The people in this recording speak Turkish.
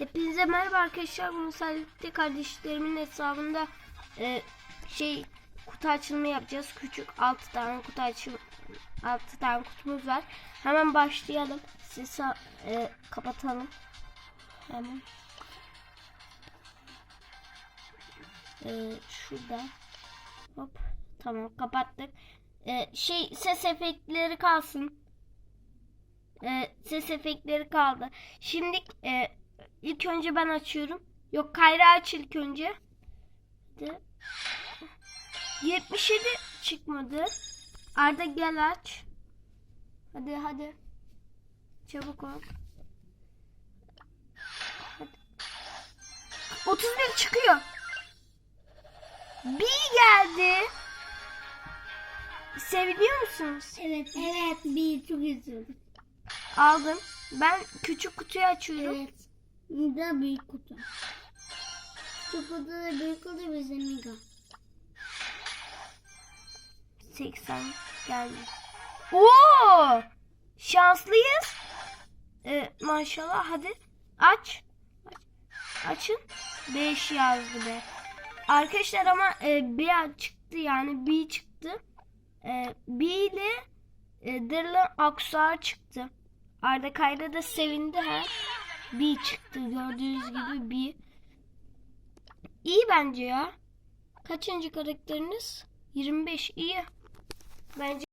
Hepinize merhaba arkadaşlar. Bunu sadece kardeşlerimin hesabında e, şey kutu açılımı yapacağız. Küçük 6 tane kutu açım 6 tane kutumuz var. Hemen başlayalım. Sesi e, kapatalım. Hemen. E, şurada. Hop. Tamam kapattık. E, şey ses efektleri kalsın. E, ses efektleri kaldı. Şimdi e, ilk önce ben açıyorum. Yok Kayra aç ilk önce. Hadi. 77 çıkmadı. Arda gel aç. Hadi hadi. Çabuk ol. Hadi. 31 çıkıyor. Bir geldi. Seviliyor musunuz? Evet. Evet. Bir çok üzüldüm. Aldım. Ben küçük kutuyu açıyorum. Evet. Da büyük kutu. Küçük kutu da büyük kutu bizim Miga. 80 geldi. Oo! Şanslıyız. Ee, maşallah hadi aç. aç. Açın. 5 yazdı be. Arkadaşlar ama e, bir çıktı yani bir çıktı. E, bir ile e, Dırlan Aksuar çıktı. Arda Kayra da sevindi ha. Bir çıktı gördüğünüz gibi bir. İyi bence ya. Kaçıncı karakteriniz? 25 iyi. Bence